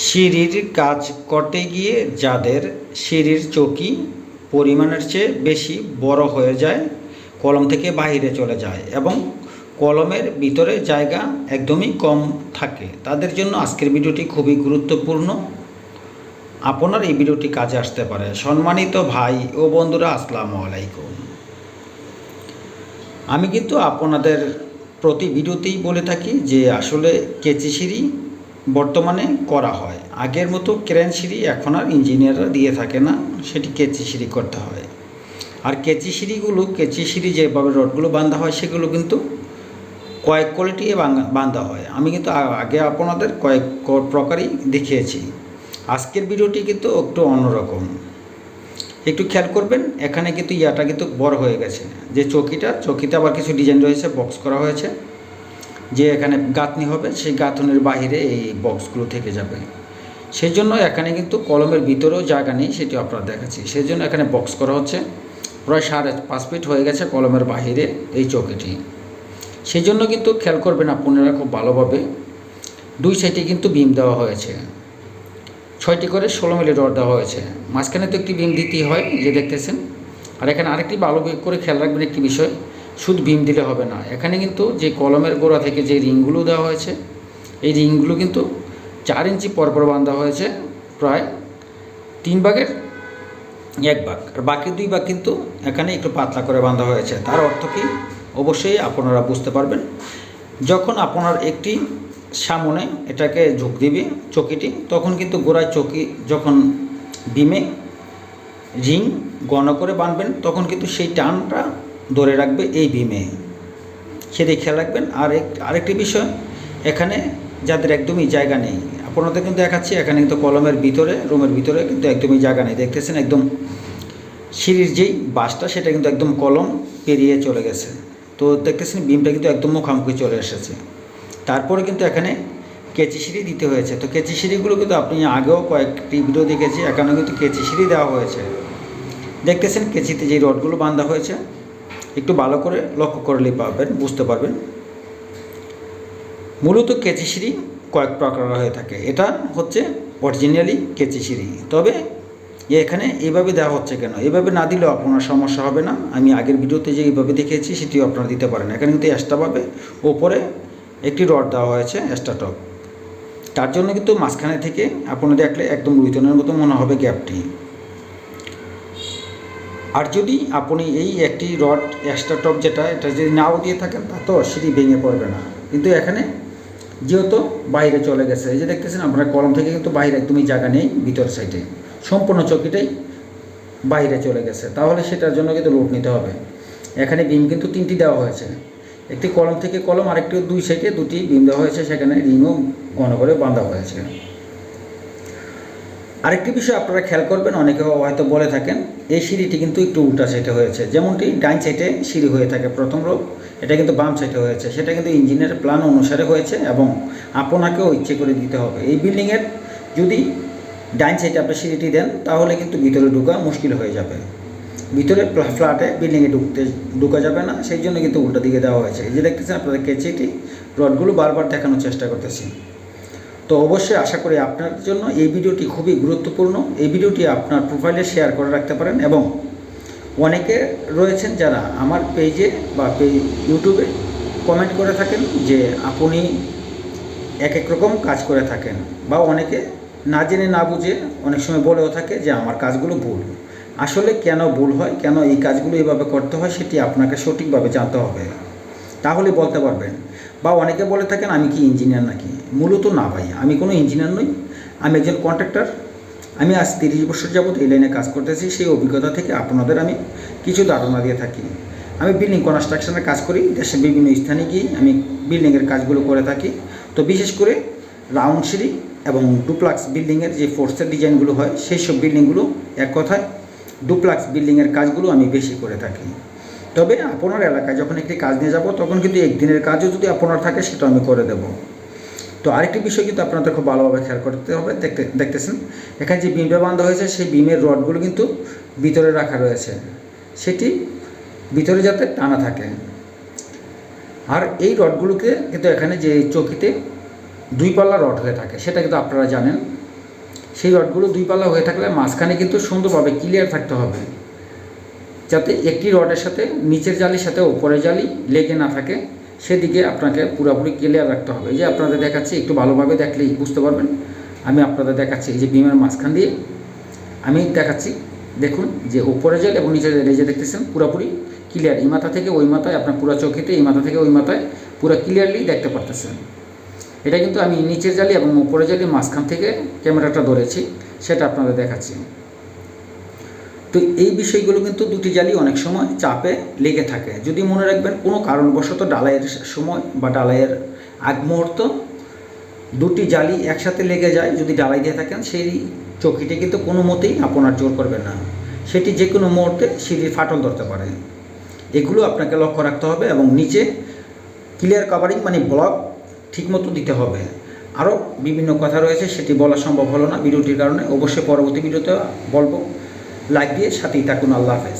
সিঁড়ির কাজ করতে গিয়ে যাদের সিঁড়ির চৌকি পরিমাণের চেয়ে বেশি বড় হয়ে যায়, কলম থেকে বাইরে চলে যায় এবং কলমের ভিতরে জায়গা একদমই কম থাকে। তাদের জন্য আজকের ভিডিওটি খুবই গুরুত্বপূর্ণ। আপনার এই ভিডিওটি কাজে আসতে পারে। সম্মানিত ভাই ও বন্ধুরা, আসসালামু আলাইকুম। আমি কিন্তু আপনাদের প্রতি ভিডিওতেই বলে থাকি যে আসলে কেচি সিঁড়ি বর্তমানে করা হয়। আগের মতো ক্রেন সিঁড়ি এখন আর ইঞ্জিনিয়াররা দিয়ে থাকে না, সেটি কেচি সিঁড়ি করতে হয়। আর কেচি সিঁড়িগুলো, কেচি সিঁড়ি যেভাবে রডগুলো বাঁধা হয়, সেগুলো কিন্তু কয়েক কোয়ালিটি বাঁধা হয়। আমি কিন্তু আগে আপনাদের কয়েক প্রকারই দেখিয়েছি। আজকের ভিডিওটি কিন্তু একটু অন্যরকম। একটু খেয়াল করবেন, এখানে কিন্তু ইয়াটা কিন্তু বড় হয়ে গেছে। যে চকিটা, চৌকিতে আবার কিছু ডিজাইন রয়েছে, বক্স করা হয়েছে। যে এখানে গাঁথনি হবে, সেই গাঁথনির বাহিরে এই বক্সগুলো থেকে যাবে। সেই জন্য এখানে কিন্তু কলমের ভিতরেও জায়গা নেই, সেটি আপনারা দেখাচ্ছি। সেই জন্য এখানে বক্স করা হচ্ছে। প্রায় সাড়ে পাঁচ ফিট হয়ে গেছে কলমের বাহিরে এই চৌকিটি। সেই জন্য কিন্তু খেয়াল করবেন আপনারা খুব ভালোভাবে। দুই সাইডে কিন্তু বিম দেওয়া হয়েছে। ছয়টি করে ষোলো মিলি রড দেওয়া হয়েছে। মাঝখানে তো একটি বিম দিতেই হয়, যে দেখতেছেন। আর এখানে আরেকটি ভালো করে খেয়াল রাখবেন একটি বিষয়। শুধু বিম দিলে হবে না। এখানে কিন্তু যে কলমের গোড়া থেকে যে রিংগুলো দেওয়া হয়েছে, এই রিংগুলো কিন্তু চার ইঞ্চি পরপর বাঁধা হয়েছে, প্রায় তিন ভাগের এক ভাগ। আর বাকি দুই ভাগ কিন্তু এখানে একটু পাতলা করে বাঁধা হয়েছে। তার অর্থ কি? অবশ্যই আপনারা বুঝতে পারবেন, যখন আপনার একটি সামনে এটাকে ঝুঁক দিবে, চকিটি, তখন কিন্তু গোড়ায় চকি যখন বিমে রিং গণ করে বাঁধবেন, তখন কিন্তু সেই টানটা ধরে রাখবে এই বিমে সেটি খেয়াল রাখবেন, আর এক, আরেকটি বিষয়, এখানে যাদের একদমই জায়গা নেই, আপনাদের কিন্তু দেখাচ্ছি, এখানে কিন্তু কলমের ভিতরে, রুমের ভিতরে কিন্তু একদমই জায়গা নেই। দেখতেছেন একদম সিঁড়ির যেই বাসটা, সেটা কিন্তু একদম কলম পেরিয়ে চলে গেছে। তো দেখতেছেন বিমটা কিন্তু একদম মুখামুখি চলে এসেছে। তারপরে কিন্তু এখানে কেচি সিঁড়ি দিতে হয়েছে। তো কেচি সিঁড়িগুলো কিন্তু আপনি আগেও কয়েকটি ভিডিও দেখেছি, এখানেও কিন্তু কেচি সিঁড়ি দেওয়া হয়েছে। দেখতেছেন কেচিতে যে রডগুলো বাঁধা হয়েছে একটু ভালো করে লক্ষ্য করলে পাবেন, বুঝতে পারবেন। মূলত কেচি সিঁড়ি কয়েক প্রকার হয়ে থাকে। এটা হচ্ছে অরিজিনালি কেচি সিঁড়ি। তবে এখানে এইভাবে দেওয়া হচ্ছে কেন? এইভাবে না দিলেও আপনার সমস্যা হবে না। আমি আগের ভিডিওতে যে এইভাবে দেখিয়েছি, সেটিও আপনারা দিতে পারেন। এখানে কিন্তু এক্সট্রাভাবে ওপরে একটি রড দেওয়া হয়েছে এক্সট্রা টপ তার জন্য কিন্তু মাঝখানে থেকে আপনারা দেখলে একদম রুইতনের মতো মনে হবে গ্যাপটি। আর যদি আপনি এই একটি রড এক্সট্রা টপ যেটা, এটা যদি নাও দিয়ে থাকেন, তা তো সিঁড়ি ভেঙে পড়বে না। কিন্তু এখানে যেহেতু বাইরে চলে গেছে, এই যে দেখতেছেন আপনার কলম থেকে কিন্তু বাইরে একদমই জায়গা নেই ভিতর সাইডে সম্পূর্ণ চকিটাই বাইরে চলে গেছে। তাহলে সেটার জন্য কিন্তু লোড নিতে হবে। এখানে বিম কিন্তু তিনটি দেওয়া হয়েছে। একটি কলম থেকে কলম, আরেকটি দুই সাইডে দুটি বিম দেওয়া হয়েছে। সেখানে রিংও ঘন করে বাঁধা হয়েছে। আরেকটি বিষয় আপনারা খেয়াল করবেন, অনেকে হয়তো বলে থাকেন, এই সিঁড়িটি কিন্তু একটু উল্টা সাইডে হয়েছে। যেমনটি ডাইন সাইডে সিঁড়ি হয়ে থাকে প্রথম রোগ এটা কিন্তু বাম সাইডে হয়েছে। সেটা কিন্তু ইঞ্জিনিয়ারের প্ল্যান অনুসারে হয়েছে এবং আপনাকেও ইচ্ছে করে দিতে হবে। এই বিল্ডিংয়ের যদি ডাইন সাইডে আপনি সিঁড়িটি দেন, তাহলে কিন্তু ভিতরে ঢোকা মুশকিল হয়ে যাবে। ভিতরে ফ্ল্যাটে বিল্ডিংয়ে ঢুকতে, ঢুকা যাবে না, সেই জন্য কিন্তু উল্টা দিকে দেওয়া হয়েছে। এই যে দেখতেছেন আপনাদের কেচিটি রডগুলো বারবার দেখানোর চেষ্টা করতেছি। তো অবশ্যই আশা করি আপনার জন্য এই ভিডিওটি খুবই গুরুত্বপূর্ণ। এই ভিডিওটি আপনার প্রোফাইলে শেয়ার করে রাখতে পারেন এবং অনেকে রয়েছেন যারা আমার পেজে বা ইউটিউবে কমেন্ট করে থাকেন যে আপনি এক এক রকম কাজ করে থাকেন বা অনেকে না জেনে না বুঝে অনেক সময় বলেও থাকে যে আমার কাজগুলো ভুল। আসলে কেন ভুল হয়, কেন এই কাজগুলো এভাবে করতে হয় সেটি আপনাকে সঠিকভাবে জানতে হবে। তাহলে বলতে পারবেন। বা অনেকে বলে থাকেন, আমি কি ইঞ্জিনিয়ার নাকি? মূলত না ভাই, আমি কোনো ইঞ্জিনিয়ার নই, আমি একজন কন্ট্রাক্টর আমি আজ তিরিশ বছর যাবত এই লাইনে কাজ করতেছি, সেই অভিজ্ঞতা থেকে আপনাদের আমি কিছু ধারণা দিয়ে থাকি। আমি বিল্ডিং কনস্ট্রাকশনের কাজ করি, দেশের বিভিন্ন স্থানে গিয়ে আমি বিল্ডিংয়ের কাজগুলো করে থাকি। তো বিশেষ করে রাউন্ড সিঁড়ি এবং ডুপ্লাক্স বিল্ডিংয়ের যে ফোর্সের ডিজাইনগুলো হয়, সেই সব বিল্ডিংগুলো এক কথায় ডুপ্লাক্স বিল্ডিংয়ের কাজগুলো আমি বেশি করে থাকি। তবে আপনার এলাকায় যখন একটি কাজ নিয়ে যাব, তখন কিন্তু একদিনের কাজও যদি আপনার থাকে, সেটা আমি করে দেব। তো আরেকটি বিষয় কিন্তু আপনাদের খুব ভালোভাবে খেয়াল করতে হবে, দেখতে, দেখতেছেন। এখানে যে বিমটা বাঁধা হয়েছে, সেই বিমের রডগুলো কিন্তু ভিতরে রাখা রয়েছে। সেটি ভিতরে যাতে টানা থাকে। আর এই রডগুলোকে কিন্তু এখানে যে চকিতে দুই পাল্লা রড হয়ে থাকে, সেটা কিন্তু আপনারা জানেন। সেই রডগুলো দুই পাল্লা হয়ে থাকলে মাঝখানে কিন্তু সুন্দরভাবে ক্লিয়ার থাকতে হবে। যাতে একটি রডের সাথে, নিচের জালির সাথে ওপরের জালি লেগে না থাকে। সেদিকে আপনাকে পুরোপুরি ক্লিয়ার রাখতে হবে। এই যে আপনাদের দেখাচ্ছি, একটু ভালোভাবে দেখলেই বুঝতে পারবেন। আমি আপনাদের দেখাচ্ছি এই যে বিমের মাঝখান দিয়ে। আমি দেখাচ্ছি, দেখুন যে উপরে জাল এবং নিচের জাল এই যে দেখতেছেন, পুরোপুরি ক্লিয়ার এই মাথা থেকে ওই মাথায়, আপনার পুরো চোখেতে এই মাথা থেকে ওই মাথায় পুরো ক্লিয়ারলি দেখতে পারতেছেন। এটা কিন্তু আমি নিচের জালি এবং উপরে জালি মাঝখান থেকে ক্যামেরাটা ধরেছি, সেটা আপনাদের দেখাচ্ছি। তো এই বিষয়গুলো কিন্তু দুটি জালি অনেক সময় চাপে লেগে থাকে। যদি মনে রাখবেন, কোনো কারণবশত ডালাইয়ের সময় বা ডালাইয়ের আগ মুহূর্ত দুটি জালি একসাথে লেগে যায়, যদি ডালাই দিয়ে থাকেন, সেই চকিটি কিন্তু কোনো মতেই আপনার জোর করবে না। সেটি যে কোনো মুহূর্তে সিঁড়ির ফাটল ধরতে পারে। এগুলো আপনাকে লক্ষ্য রাখতে হবে এবং নিচে ক্লিয়ার কাভারিং মানে ব্লক ঠিকমতো দিতে হবে। আরও বিভিন্ন কথা রয়েছে, সেটি বলা সম্ভব হলো না। ভিডিওটির কারণে অবশ্যই পরবর্তী ভিডিওতে বলব। লাইক দিয়ে সাথেই থাকুন আল্লাহ হাফেজ।